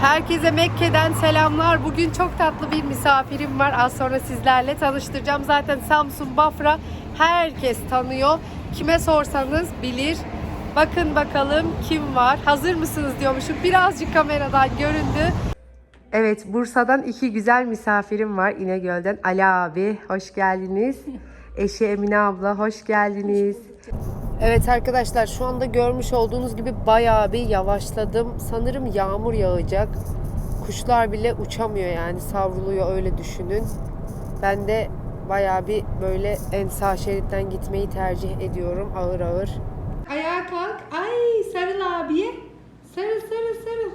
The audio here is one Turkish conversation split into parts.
Herkese Mekke'den selamlar. Bugün çok tatlı bir misafirim var. Az sonra sizlerle tanıştıracağım. Zaten Samsun, Bafra herkes tanıyor. Kime sorsanız bilir. Bakın bakalım kim var. Hazır mısınız diyormuşum. Birazcık kameradan göründü. Evet, Bursa'dan iki güzel misafirim var İnegöl'den. Ali abi, hoş geldiniz. Eşi Emine abla, hoş geldiniz. Evet arkadaşlar şu anda görmüş olduğunuz gibi bayağı bir yavaşladım. Sanırım yağmur yağacak. Kuşlar bile uçamıyor yani savruluyor öyle düşünün. Ben de bayağı bir böyle en sağ şeritten gitmeyi tercih ediyorum ağır ağır. Ayağa kalk. Ay sarıl abiye. Sarıl sarıl sarıl.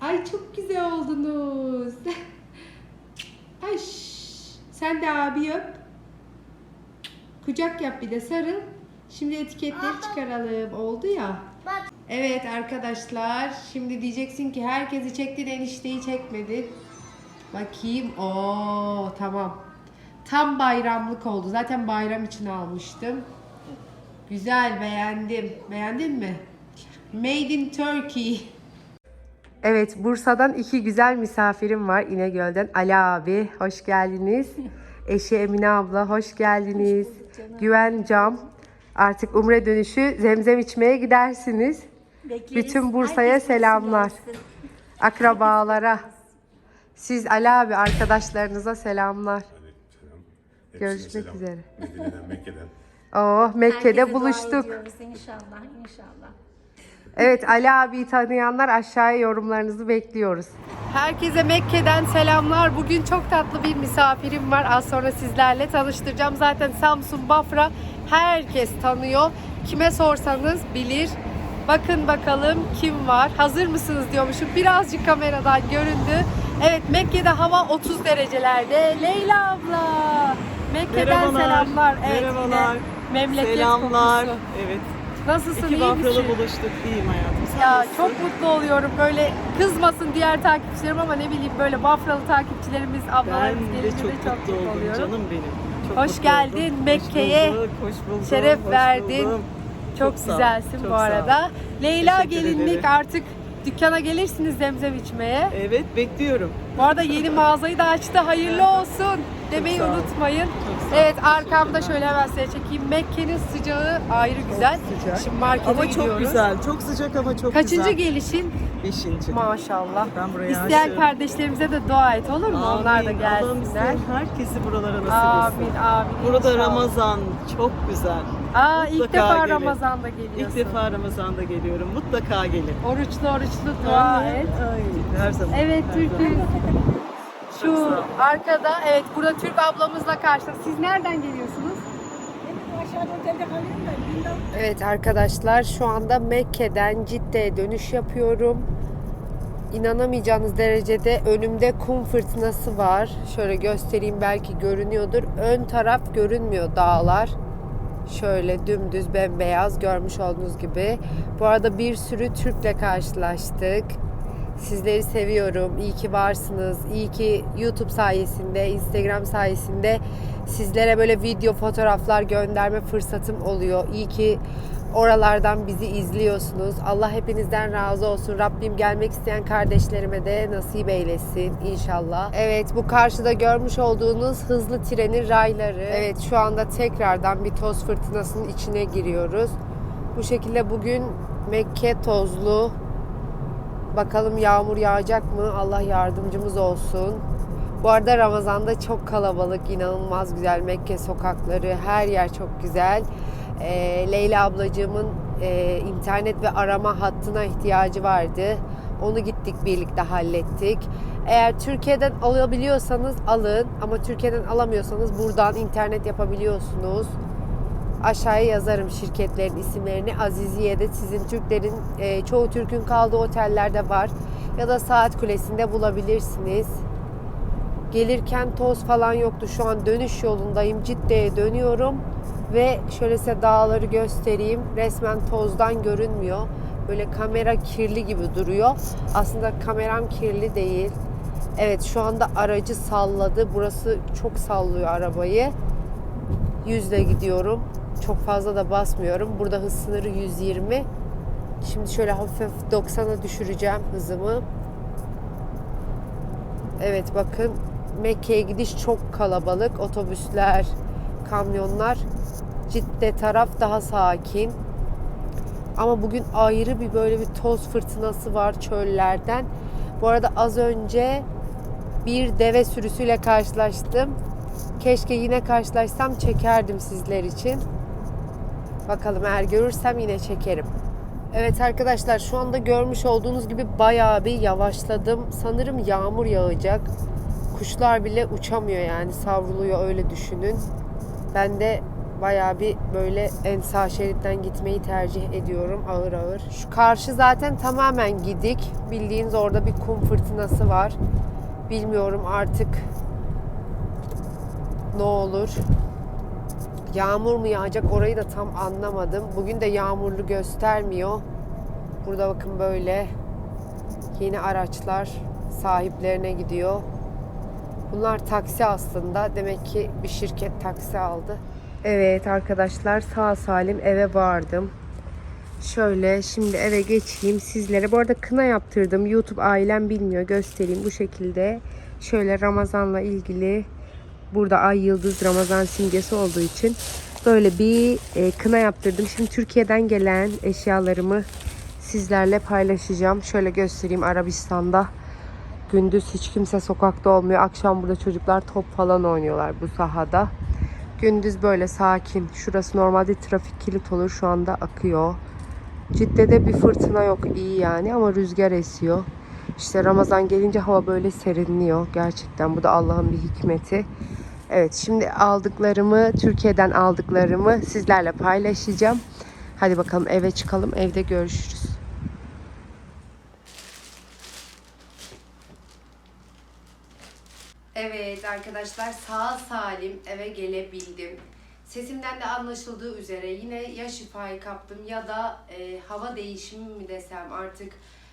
Ay çok güzel oldunuz. Ay şş. sen de abi öp. Kucak yap bir de sarıl. Şimdi etiketleri çıkaralım. Oldu ya. Evet arkadaşlar. Şimdi diyeceksin ki herkesi çektin enişteyi çekmedin. Bakayım. Oo tamam. Tam bayramlık oldu. Zaten bayram için almıştım. Güzel beğendim. Beğendin mi? Made in Turkey. Evet Bursa'dan iki güzel misafirim var İnegöl'den. Ali abi hoş geldiniz. Eşi Emine abla hoş geldiniz. Güven Cam. Artık Umre dönüşü zemzem içmeye gidersiniz. Bekleriz. Bütün Bursa'ya selamlar. Akrabalara. Siz Ali abi arkadaşlarınıza selamlar. Aleykümselam. Hepsine Görüşmek selam. üzere. Medine'den, Mekke'den. Oh Mekke'de Herkese dua buluştuk. ediyoruz inşallah inşallah. Evet Ali abiyi tanıyanlar aşağıya yorumlarınızı bekliyoruz. Herkese Mekke'den selamlar. Bugün çok tatlı bir misafirim var. Az sonra sizlerle tanıştıracağım. Zaten Samsun, Bafra herkes tanıyor. Kime sorsanız bilir. Bakın bakalım kim var. Hazır mısınız diyormuşum. Birazcık kameradan göründü. Evet Mekke'de hava 30 derecelerde. Leyla abla. Mekke'den Merhabalar. selamlar. Evet, yine Merhabalar. Memleket Selamlar. kokusu. Evet. Nasılsın İki iyi misin? buluştuk. İyiyim hayatım. Sen Ya nasılsın? çok mutlu oluyorum böyle kızmasın diğer takipçilerim ama ne bileyim böyle Bafralı takipçilerimiz, ablalarımız Ben de çok çok mutlu mutlu oldum oluyorum. canım benim. Çok Hoş geldin. Mekke'ye. Şeref hoş verdin. buldum. Çok, ol, güzelsin çok bu arada. Leyla Teşekkür gelinlik ederim. artık dükkana gelirsiniz zemzem içmeye. Evet bekliyorum. Bu arada yeni mağazayı da açtı. Hayırlı olsun demeyi unutmayın. Evet arkamda şöyle hemen size çekeyim. Mekke'nin sıcağı ayrı güzel. sıcak. Şimdi markete Ama gidiyoruz. çok güzel. Çok sıcak ama çok Kaçıncı güzel. gelişin? Beşinci. Maşallah. Ben buraya İsteyen aşığım. kardeşlerimize de dua et olur mu? Onlar da Amin. Allah'ım gelsinler. isteyen herkesi buralara nasip Amin etsin. amin. Burada inşallah. Ramazan çok güzel. Aa ilk Mutlaka defa gelin. Ramazan'da geliyorsun. İlk defa Ramazan'da geliyorum. Mutlaka gelin. Oruçlu oruçlu dua Amin. et. Ay, her zaman. Evet her Türk'üz. zaman. Şu arkada evet burada Türk ablamızla karşılaştık. Siz nereden geliyorsunuz? Evet arkadaşlar şu anda Mekke'den Cidde'ye dönüş yapıyorum. İnanamayacağınız derecede önümde kum fırtınası var. Şöyle göstereyim belki görünüyordur. Ön taraf görünmüyor dağlar. Şöyle dümdüz bembeyaz görmüş olduğunuz gibi. Bu arada bir sürü Türk'le karşılaştık. Sizleri seviyorum. İyi ki varsınız. İyi ki YouTube sayesinde, Instagram sayesinde sizlere böyle video, fotoğraflar gönderme fırsatım oluyor. İyi ki oralardan bizi izliyorsunuz. Allah hepinizden razı olsun. Rabbim gelmek isteyen kardeşlerime de nasip eylesin inşallah. Evet bu karşıda görmüş olduğunuz hızlı trenin rayları. Evet şu anda tekrardan bir toz fırtınasının içine giriyoruz. Bu şekilde bugün Mekke tozlu, Bakalım yağmur yağacak mı? Allah yardımcımız olsun. Bu arada Ramazan'da çok kalabalık, inanılmaz güzel Mekke sokakları, her yer çok güzel. Ee, Leyla ablacığımın e, internet ve arama hattına ihtiyacı vardı. Onu gittik birlikte hallettik. Eğer Türkiye'den alabiliyorsanız alın ama Türkiye'den alamıyorsanız buradan internet yapabiliyorsunuz. Aşağıya yazarım şirketlerin isimlerini. Aziziye'de sizin Türklerin, e, çoğu Türk'ün kaldığı otellerde var. Ya da Saat Kulesi'nde bulabilirsiniz. Gelirken toz falan yoktu. Şu an dönüş yolundayım. Cidde'ye dönüyorum. Ve şöyle size dağları göstereyim. Resmen tozdan görünmüyor. Böyle kamera kirli gibi duruyor. Aslında kameram kirli değil. Evet şu anda aracı salladı. Burası çok sallıyor arabayı. 100 ile gidiyorum. Çok fazla da basmıyorum. Burada hız sınırı 120. Şimdi şöyle hafif hafif 90'a düşüreceğim hızımı. Evet bakın Mekke'ye gidiş çok kalabalık. Otobüsler, kamyonlar. Cidde taraf daha sakin. Ama bugün ayrı bir böyle bir toz fırtınası var çöllerden. Bu arada az önce bir deve sürüsüyle karşılaştım. Keşke yine karşılaşsam çekerdim sizler için. Bakalım eğer görürsem yine çekerim. Evet arkadaşlar şu anda görmüş olduğunuz gibi bayağı bir yavaşladım. Sanırım yağmur yağacak. Kuşlar bile uçamıyor yani savruluyor öyle düşünün. Ben de bayağı bir böyle en sağ şeritten gitmeyi tercih ediyorum ağır ağır. Şu karşı zaten tamamen gidik. Bildiğiniz orada bir kum fırtınası var. Bilmiyorum artık ne olur. Yağmur mu yağacak orayı da tam anlamadım. Bugün de yağmurlu göstermiyor. Burada bakın böyle yeni araçlar sahiplerine gidiyor. Bunlar taksi aslında. Demek ki bir şirket taksi aldı. Evet arkadaşlar sağ salim eve vardım. Şöyle şimdi eve geçeyim sizlere. Bu arada kına yaptırdım. YouTube ailem bilmiyor. Göstereyim bu şekilde. Şöyle Ramazan'la ilgili burada ay yıldız Ramazan simgesi olduğu için böyle bir e, kına yaptırdım. Şimdi Türkiye'den gelen eşyalarımı sizlerle paylaşacağım. Şöyle göstereyim Arabistan'da. Gündüz hiç kimse sokakta olmuyor. Akşam burada çocuklar top falan oynuyorlar bu sahada. Gündüz böyle sakin. Şurası normalde trafik kilit olur. Şu anda akıyor. Cidde'de bir fırtına yok iyi yani ama rüzgar esiyor. İşte Ramazan gelince hava böyle serinliyor. Gerçekten bu da Allah'ın bir hikmeti. Evet şimdi aldıklarımı, Türkiye'den aldıklarımı sizlerle paylaşacağım. Hadi bakalım eve çıkalım. Evde görüşürüz. Evet arkadaşlar sağ salim eve gelebildim. Sesimden de anlaşıldığı üzere yine ya şifayı kaptım ya da e, hava değişimi mi desem artık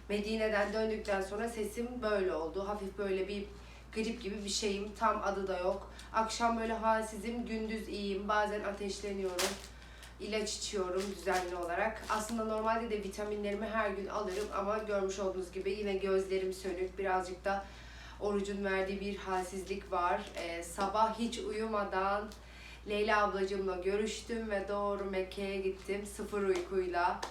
Medine'den döndükten sonra sesim böyle oldu. Hafif böyle bir grip gibi bir şeyim. Tam adı da yok. Akşam böyle halsizim, gündüz iyiyim. Bazen ateşleniyorum. İlaç içiyorum düzenli olarak. Aslında normalde de vitaminlerimi her gün alırım ama görmüş olduğunuz gibi yine gözlerim sönük. Birazcık da orucun verdiği bir halsizlik var. Ee, sabah hiç uyumadan Leyla ablacığımla görüştüm ve doğru Mekke'ye gittim sıfır uykuyla.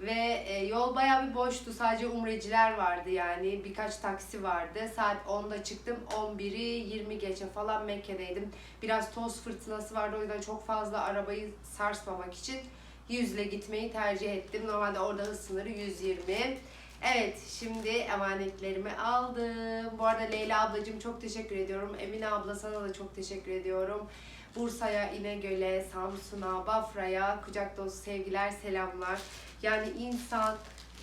Ve e, yol bayağı bir boştu. Sadece umreciler vardı yani. Birkaç taksi vardı. Saat 10'da çıktım. 11'i 20 geçe falan Mekke'deydim. Biraz toz fırtınası vardı. O yüzden çok fazla arabayı sarsmamak için 100 ile gitmeyi tercih ettim. Normalde orada hız sınırı 120. Evet şimdi emanetlerimi aldım. Bu arada Leyla ablacığım çok teşekkür ediyorum. Emine abla sana da çok teşekkür ediyorum. Bursa'ya, İnegöl'e, Samsun'a, Bafra'ya kucak dolusu sevgiler, selamlar. Yani insan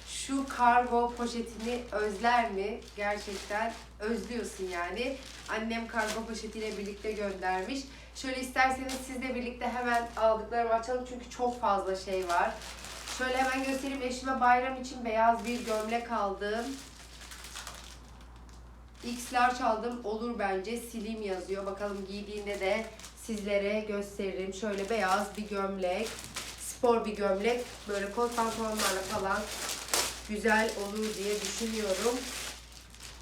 şu kargo poşetini özler mi? Gerçekten özlüyorsun yani. Annem kargo poşetiyle birlikte göndermiş. Şöyle isterseniz sizle birlikte hemen aldıklarımı açalım çünkü çok fazla şey var. Şöyle hemen göstereyim. Eşime bayram için beyaz bir gömlek aldım. X large aldım. Olur bence. Slim yazıyor. Bakalım giydiğinde de sizlere gösteririm. Şöyle beyaz bir gömlek. Spor bir gömlek. Böyle kot pantolonlarla falan güzel olur diye düşünüyorum.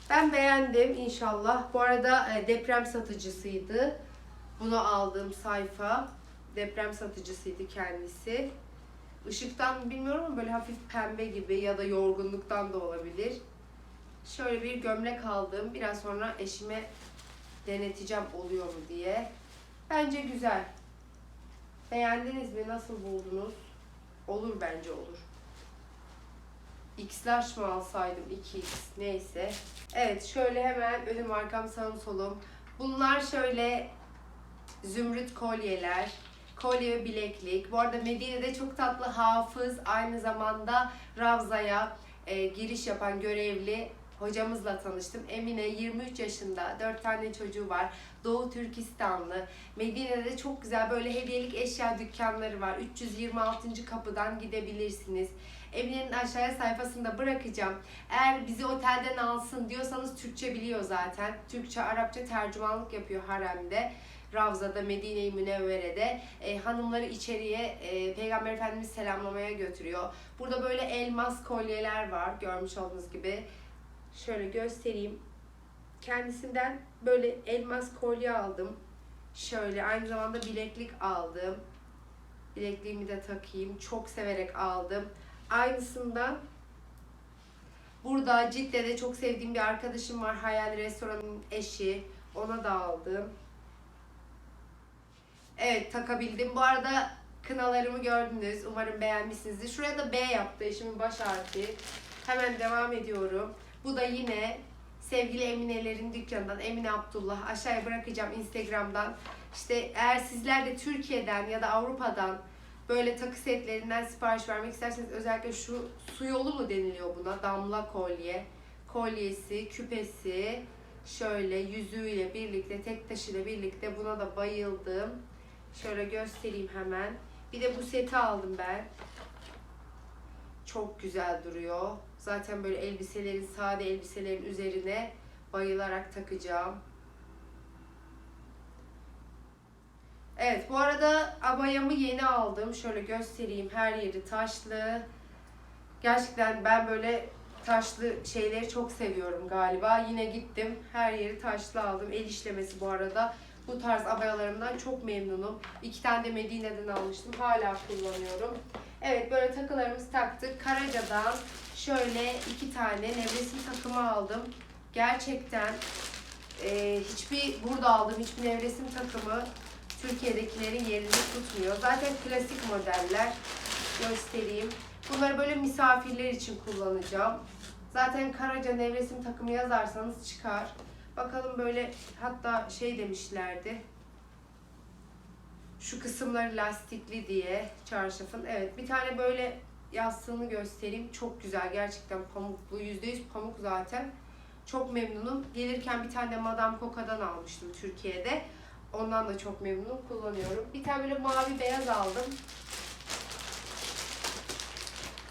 Ben beğendim inşallah. Bu arada e, deprem satıcısıydı. Bunu aldığım sayfa. Deprem satıcısıydı kendisi. Işıktan bilmiyorum ama böyle hafif pembe gibi ya da yorgunluktan da olabilir. Şöyle bir gömlek aldım. Biraz sonra eşime deneteceğim oluyor mu diye. Bence güzel. Beğendiniz mi? Nasıl buldunuz? Olur bence olur. X large alsaydım? 2X neyse. Evet şöyle hemen önüm arkam sağım solum. Bunlar şöyle zümrüt kolyeler. Kolye ve bileklik. Bu arada Medine'de çok tatlı hafız aynı zamanda Ravza'ya e, giriş yapan görevli hocamızla tanıştım. Emine 23 yaşında, 4 tane çocuğu var. Doğu Türkistanlı. Medine'de çok güzel böyle hediyelik eşya dükkanları var. 326. kapıdan gidebilirsiniz. Emine'nin aşağıya sayfasında bırakacağım. Eğer bizi otelden alsın diyorsanız Türkçe biliyor zaten. Türkçe, Arapça tercümanlık yapıyor haremde. Ravza'da, Medine-i Münevvere'de e, hanımları içeriye e, Peygamber Efendimiz selamlamaya götürüyor. Burada böyle elmas kolyeler var görmüş olduğunuz gibi. Şöyle göstereyim. kendisinden böyle elmas kolye aldım. Şöyle aynı zamanda bileklik aldım. Bilekliğimi de takayım. Çok severek aldım. Aynısından burada Cidde'de çok sevdiğim bir arkadaşım var. Hayal Restoran'ın eşi. Ona da aldım. Evet takabildim. Bu arada kınalarımı gördünüz. Umarım beğenmişsinizdir. Şuraya da B yaptı eşimin baş harfi. Hemen devam ediyorum. Bu da yine sevgili Emine'lerin dükkanından Emine Abdullah. Aşağıya bırakacağım Instagram'dan. İşte eğer sizler de Türkiye'den ya da Avrupa'dan böyle takı setlerinden sipariş vermek isterseniz özellikle şu su yolu mu deniliyor buna? Damla kolye. Kolyesi, küpesi, şöyle yüzüğüyle birlikte, tek taşıyla birlikte buna da bayıldım. Şöyle göstereyim hemen. Bir de bu seti aldım ben. Çok güzel duruyor. Zaten böyle elbiselerin, sade elbiselerin üzerine bayılarak takacağım. Evet bu arada abayamı yeni aldım. Şöyle göstereyim. Her yeri taşlı. Gerçekten ben böyle taşlı şeyleri çok seviyorum galiba. Yine gittim. Her yeri taşlı aldım. El işlemesi bu arada. Bu tarz abayalarımdan çok memnunum. İki tane de Medine'den almıştım. Hala kullanıyorum. Evet böyle takılarımızı taktık. Karaca'dan şöyle iki tane nevresim takımı aldım. Gerçekten e, hiçbir burada aldığım hiçbir nevresim takımı Türkiye'dekilerin yerini tutmuyor. Zaten klasik modeller. Göstereyim. Bunları böyle misafirler için kullanacağım. Zaten Karaca nevresim takımı yazarsanız çıkar. Bakalım böyle hatta şey demişlerdi. Şu kısımları lastikli diye çarşafın. Evet bir tane böyle yastığını göstereyim. Çok güzel gerçekten pamuklu. %100 pamuk zaten. Çok memnunum. Gelirken bir tane de Madame Coca'dan almıştım Türkiye'de. Ondan da çok memnunum. Kullanıyorum. Bir tane böyle mavi beyaz aldım.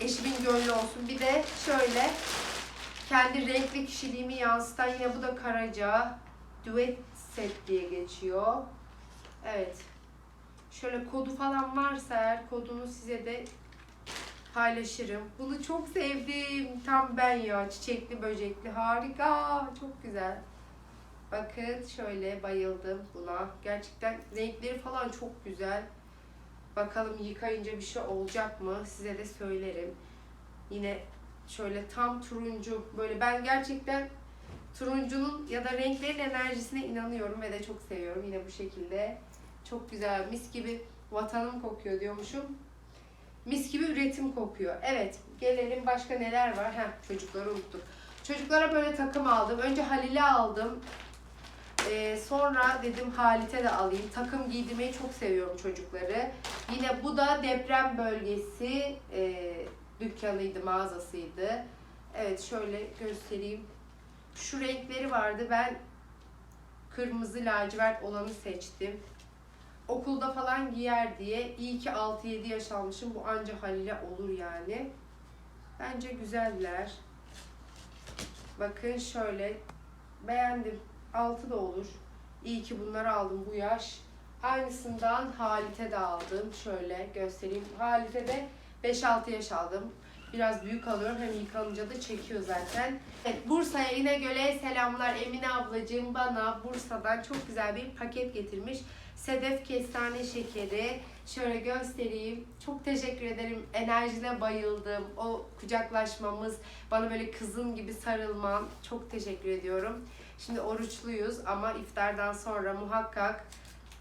Eşimin gönlü olsun. Bir de şöyle kendi renkli kişiliğimi yansıtan yine bu da Karaca Duet set diye geçiyor. Evet. Şöyle kodu falan varsa eğer kodunu size de paylaşırım. Bunu çok sevdim. Tam ben ya. Çiçekli böcekli. Harika. Çok güzel. Bakın şöyle bayıldım buna. Gerçekten renkleri falan çok güzel. Bakalım yıkayınca bir şey olacak mı? Size de söylerim. Yine şöyle tam turuncu. Böyle ben gerçekten turuncunun ya da renklerin enerjisine inanıyorum ve de çok seviyorum. Yine bu şekilde. Çok güzel. Mis gibi vatanım kokuyor diyormuşum. Mis gibi üretim kokuyor. Evet. Gelelim başka neler var? Heh, çocukları unuttuk. Çocuklara böyle takım aldım. Önce Halil'e aldım. Ee, sonra dedim Halit'e de alayım. Takım giydirmeyi çok seviyorum çocukları. Yine bu da deprem bölgesi e, dükkanıydı, mağazasıydı. Evet şöyle göstereyim. Şu renkleri vardı. Ben kırmızı lacivert olanı seçtim. Okulda falan giyer diye. İyi ki 6-7 yaş almışım. Bu anca Halil'e olur yani. Bence güzeller. Bakın şöyle. Beğendim. 6 da olur. İyi ki bunları aldım bu yaş. Aynısından Halit'e de aldım. Şöyle göstereyim. Halit'e de 5-6 yaş aldım. Biraz büyük alıyorum. Hem yıkanınca da çekiyor zaten. Evet, Bursa'ya İnegöl'e selamlar. Emine ablacığım bana Bursa'dan çok güzel bir paket getirmiş. Sedef kestane şekeri. Şöyle göstereyim. Çok teşekkür ederim. Enerjine bayıldım. O kucaklaşmamız, bana böyle kızın gibi sarılman. Çok teşekkür ediyorum. Şimdi oruçluyuz ama iftardan sonra muhakkak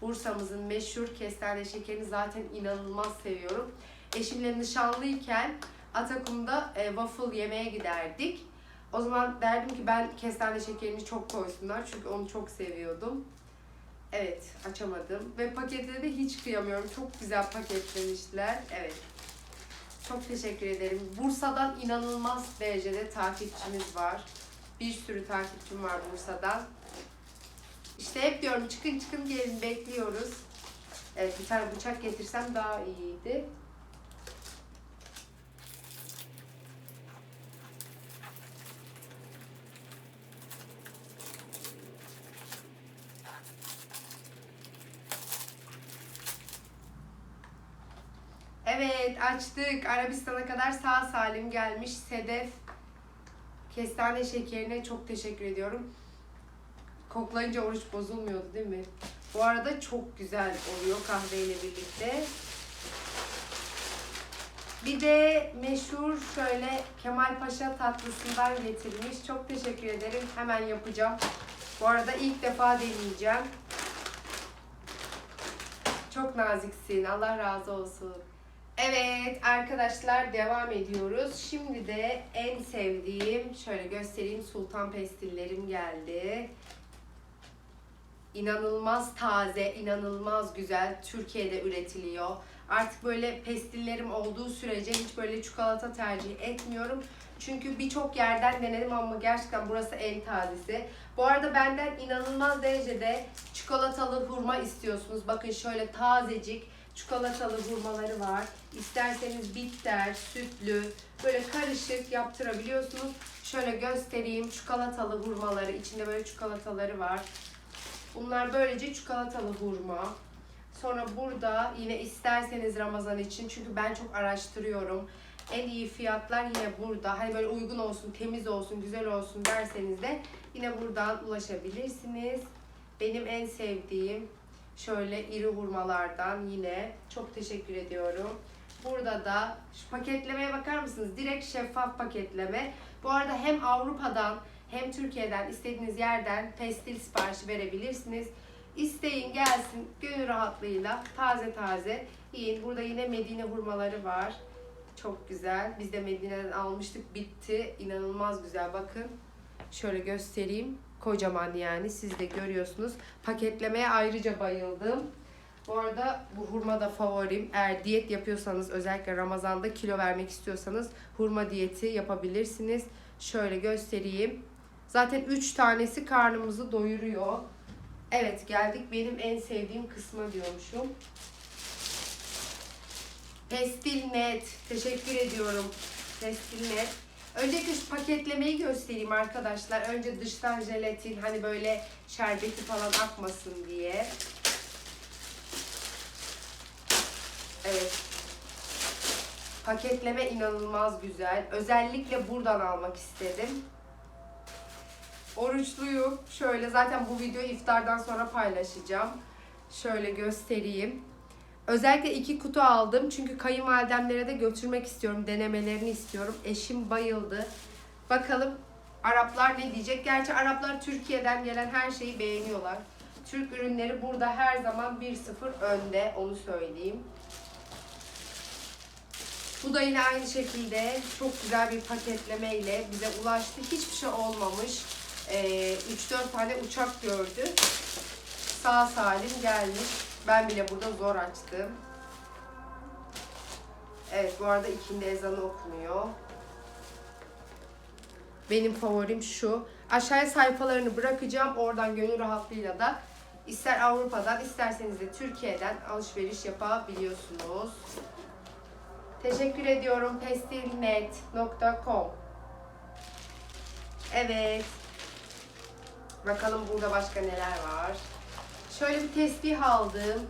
Bursa'mızın meşhur kestane şekerini zaten inanılmaz seviyorum. Eşimle nişanlıyken Atakum'da e, waffle yemeye giderdik. O zaman derdim ki ben kestane şekerini çok koysunlar çünkü onu çok seviyordum. Evet açamadım ve pakete de hiç kıyamıyorum. Çok güzel paketlemişler. Evet. Çok teşekkür ederim. Bursa'dan inanılmaz derecede takipçimiz var. Bir sürü takipçim var Bursa'dan. İşte hep diyorum çıkın çıkın gelin bekliyoruz. Evet bir tane bıçak getirsem daha iyiydi. Evet açtık. Arabistan'a kadar sağ salim gelmiş Sedef kestane şekerine çok teşekkür ediyorum. Koklayınca oruç bozulmuyordu değil mi? Bu arada çok güzel oluyor kahveyle birlikte. Bir de meşhur şöyle Kemal Paşa tatlısından getirmiş. Çok teşekkür ederim. Hemen yapacağım. Bu arada ilk defa deneyeceğim. Çok naziksin. Allah razı olsun. Evet arkadaşlar devam ediyoruz. Şimdi de en sevdiğim şöyle göstereyim sultan pestillerim geldi. İnanılmaz taze, inanılmaz güzel. Türkiye'de üretiliyor. Artık böyle pestillerim olduğu sürece hiç böyle çikolata tercih etmiyorum. Çünkü birçok yerden denedim ama gerçekten burası en tazesi. Bu arada benden inanılmaz derecede çikolatalı hurma istiyorsunuz. Bakın şöyle tazecik çikolatalı hurmaları var. İsterseniz bitter, sütlü, böyle karışık yaptırabiliyorsunuz. Şöyle göstereyim çikolatalı hurmaları. içinde böyle çikolataları var. Bunlar böylece çikolatalı hurma. Sonra burada yine isterseniz Ramazan için çünkü ben çok araştırıyorum. En iyi fiyatlar yine burada. Hani böyle uygun olsun, temiz olsun, güzel olsun derseniz de yine buradan ulaşabilirsiniz. Benim en sevdiğim şöyle iri hurmalardan yine çok teşekkür ediyorum. Burada da şu paketlemeye bakar mısınız? Direkt şeffaf paketleme. Bu arada hem Avrupa'dan hem Türkiye'den istediğiniz yerden pestil siparişi verebilirsiniz. İsteyin gelsin gönül rahatlığıyla taze taze yiyin. Burada yine Medine hurmaları var. Çok güzel. Biz de Medine'den almıştık. Bitti. İnanılmaz güzel. Bakın. Şöyle göstereyim. Kocaman yani. Siz de görüyorsunuz. Paketlemeye ayrıca bayıldım. Bu arada bu hurma da favorim. Eğer diyet yapıyorsanız özellikle Ramazan'da kilo vermek istiyorsanız hurma diyeti yapabilirsiniz. Şöyle göstereyim. Zaten 3 tanesi karnımızı doyuruyor. Evet geldik benim en sevdiğim kısma diyormuşum. Pestil net. Teşekkür ediyorum. Pestil net. Öncelikle şu paketlemeyi göstereyim arkadaşlar. Önce dıştan jelatin hani böyle şerbeti falan akmasın diye. Evet. Paketleme inanılmaz güzel. Özellikle buradan almak istedim. Oruçluyum. Şöyle zaten bu videoyu iftardan sonra paylaşacağım. Şöyle göstereyim. Özellikle iki kutu aldım. Çünkü kayınvalidemlere de götürmek istiyorum. Denemelerini istiyorum. Eşim bayıldı. Bakalım Araplar ne diyecek? Gerçi Araplar Türkiye'den gelen her şeyi beğeniyorlar. Türk ürünleri burada her zaman 1-0 önde. Onu söyleyeyim. Bu da yine aynı şekilde çok güzel bir paketleme ile bize ulaştı. Hiçbir şey olmamış. Ee, 3-4 tane uçak gördü. Sağ salim gelmiş. Ben bile burada zor açtım. Evet bu arada ikindi ezanı okunuyor. Benim favorim şu. Aşağıya sayfalarını bırakacağım. Oradan gönül rahatlığıyla da ister Avrupa'dan isterseniz de Türkiye'den alışveriş yapabiliyorsunuz. Teşekkür ediyorum pestilnet.com Evet. Bakalım burada başka neler var. Şöyle bir tesbih aldım.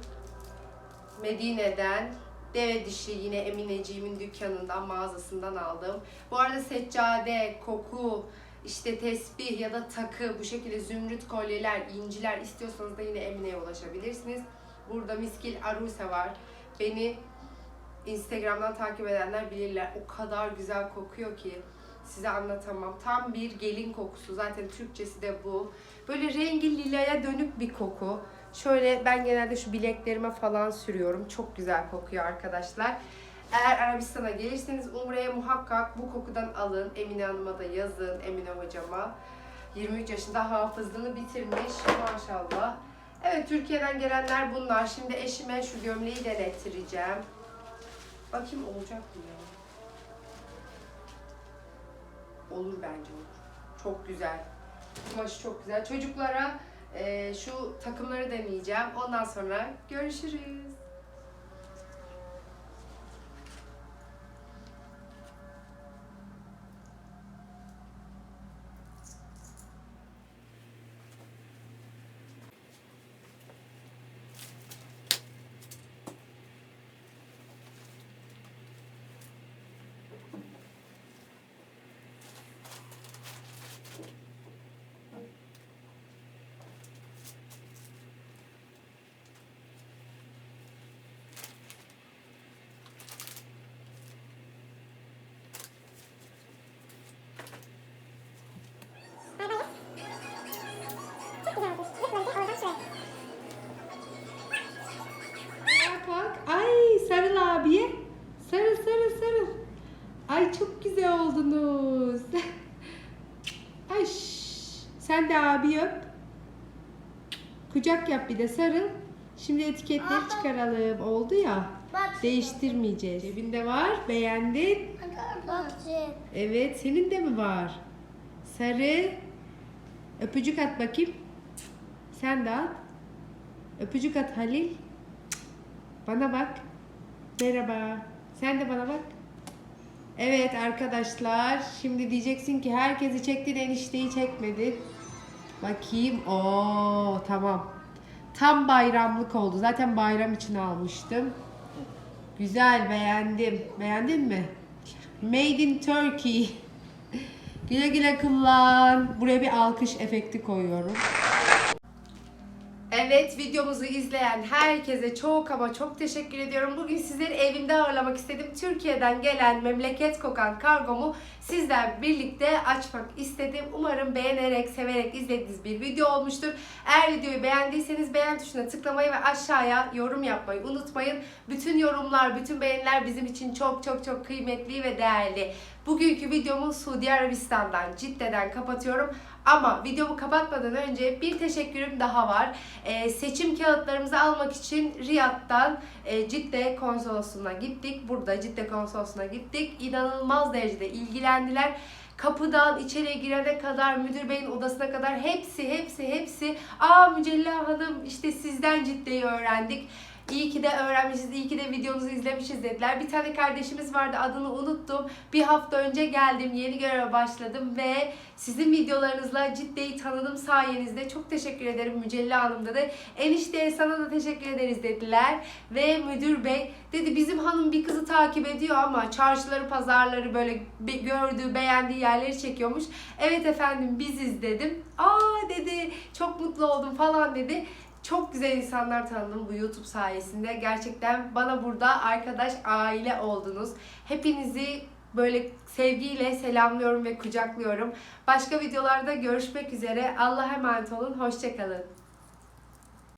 Medine'den. Deve dişi yine Emineciğimin dükkanından, mağazasından aldım. Bu arada seccade, koku, işte tesbih ya da takı, bu şekilde zümrüt kolyeler, inciler istiyorsanız da yine Emine'ye ulaşabilirsiniz. Burada miskil aruse var. Beni Instagram'dan takip edenler bilirler. O kadar güzel kokuyor ki size anlatamam. Tam bir gelin kokusu. Zaten Türkçesi de bu. Böyle rengi lilaya dönük bir koku. Şöyle ben genelde şu bileklerime falan sürüyorum. Çok güzel kokuyor arkadaşlar. Eğer Arabistan'a gelirseniz Umre'ye muhakkak bu kokudan alın. Emine Hanım'a da yazın, Emine hocama. 23 yaşında hafızlığını bitirmiş maşallah. Evet Türkiye'den gelenler bunlar. Şimdi eşime şu gömleği denettireceğim. Bakayım olacak mı ya? Olur bence olur. Çok güzel. Kumaşı çok güzel. Çocuklara e, şu takımları deneyeceğim. Ondan sonra görüşürüz. oldunuz. Ay, sen de abi öp. Kucak yap bir de sarıl. Şimdi etiketleri çıkaralım. Oldu ya. Değiştirmeyeceğiz. Cebinde var. Beğendin. Evet. Senin de mi var? Sarı. Öpücük at bakayım. Sen de at. Öpücük at Halil. Bana bak. Merhaba. Sen de bana bak. Evet arkadaşlar. Şimdi diyeceksin ki herkesi çektin enişteyi çekmedin. Bakayım. Oo tamam. Tam bayramlık oldu. Zaten bayram için almıştım. Güzel beğendim. Beğendin mi? Made in Turkey. güle güle kullan. Buraya bir alkış efekti koyuyorum. Evet videomuzu izleyen herkese çok ama çok teşekkür ediyorum. Bugün sizleri evimde ağırlamak istedim. Türkiye'den gelen memleket kokan kargomu sizler birlikte açmak istedim. Umarım beğenerek, severek izlediğiniz bir video olmuştur. Eğer videoyu beğendiyseniz beğen tuşuna tıklamayı ve aşağıya yorum yapmayı unutmayın. Bütün yorumlar, bütün beğeniler bizim için çok çok çok kıymetli ve değerli. Bugünkü videomu Suudi Arabistan'dan, Cidde'den kapatıyorum. Ama videomu kapatmadan önce bir teşekkürüm daha var. Ee, seçim kağıtlarımızı almak için Riyad'dan e, Cidde konsolosluğuna gittik. Burada Cidde konsolosluğuna gittik. İnanılmaz derecede ilgilendiler. Kapıdan içeriye girene kadar, müdür beyin odasına kadar hepsi hepsi hepsi aa Mücella Hanım işte sizden Cidde'yi öğrendik. İyi ki de öğrenmişiz, iyi ki de videonuzu izlemişiz dediler. Bir tane kardeşimiz vardı adını unuttum. Bir hafta önce geldim, yeni göreve başladım ve sizin videolarınızla Cidde'yi tanıdım sayenizde. Çok teşekkür ederim Mücella Hanım dedi. Enişteye sana da teşekkür ederiz dediler. Ve müdür bey dedi bizim hanım bir kızı takip ediyor ama çarşıları, pazarları böyle gördüğü, beğendiği yerleri çekiyormuş. Evet efendim biziz dedim. Aa dedi çok mutlu oldum falan dedi. Çok güzel insanlar tanıdım bu YouTube sayesinde. Gerçekten bana burada arkadaş, aile oldunuz. Hepinizi böyle sevgiyle selamlıyorum ve kucaklıyorum. Başka videolarda görüşmek üzere. Allah'a emanet olun. Hoşçakalın.